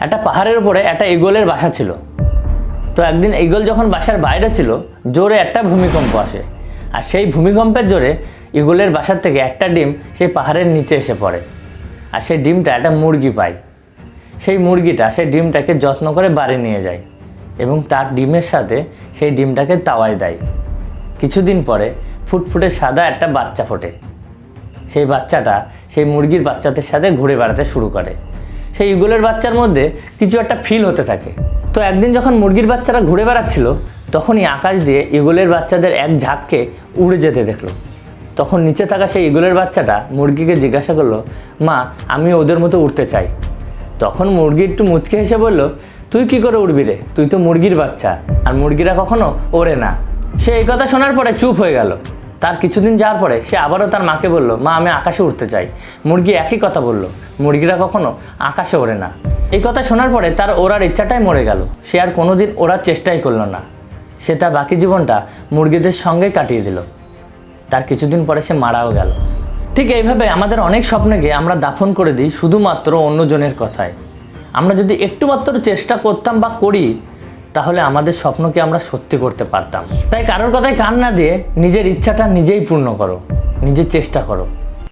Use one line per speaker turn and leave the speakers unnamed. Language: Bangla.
একটা পাহাড়ের উপরে একটা ইগলের বাসা ছিল। তো একদিন ইগল যখন বাসার বাইরে ছিল, জোরে একটা ভূমিকম্প আসে। আর সেই ভূমিকম্পের জোরে ইগলের বাসার থেকে একটা ডিম সেই পাহাড়ের নিচে এসে পড়ে। আর সেই ডিমটা একটা মুরগি পায়। সেই মুরগিটা সেই ডিমটাকে যত্ন করে বাড়ি নিয়ে যায় এবং তার ডিমের সাথে সেই ডিমটাকে তাওয়ায় দেয়। কিছুদিন পরে ফুটফুটে সাদা একটা বাচ্চা ফোটে। সেই বাচ্চাটা সেই মুরগির বাচ্চাদের সাথে ঘুরে বেড়াতে শুরু করে। সেই ইগলের বাচ্চার মধ্যে কিছু একটা ফিল হতে থাকে। তো একদিন যখন মুরগির বাচ্চারা ঘুরে বেড়াচ্ছিল, তখনই আকাশ দিয়ে ইগলের বাচ্চাদের এক ঝাঁককে উড়ে যেতে দেখল। তখন নিচে থাকা সেই ইগলের বাচ্চাটা মুরগিকে জিজ্ঞাসা করল, মা, আমি ওদের মতো উঠতে চাই। তখন মুরগি একটু মুচকে হেসে বলল, তুই কি করে উড়বি রে? তুই তো মুরগির বাচ্চা, আর মুরগিরা কখনো ওড়ে না। সে এই কথা শোনার পরে চুপ হয়ে গেল। তার কিছুদিন যাওয়ার পরে সে আবারও তার মাকে বলল, মা, আমি আকাশে উঠতে চাই। মুরগি একই কথা বলল, মুরগিরা কখনো আকাশে ওড়ে না। এই কথা শোনার পরে তার ওড়ার ইচ্ছাটাই মরে গেল। সে আর কোনোদিন ওড়ার চেষ্টাই করল না। সে তার বাকি জীবনটা মুরগিদের সঙ্গে কাটিয়ে দিল। তার কিছুদিন পরে সে মারাও গেল। ঠিক এইভাবে আমাদের অনেক স্বপ্নকে আমরা দাফন করে দিই শুধুমাত্র অন্যজনের কথায়। আমরা যদি একটু মাত্র চেষ্টা করতাম বা করি তাহলে আমাদের স্বপ্নকে আমরা সত্যি করতে পারতাম। তাই কারোর কথায় কান না দিয়ে নিজের ইচ্ছাটা নিজেই পূর্ণ করো, নিজের চেষ্টা করো।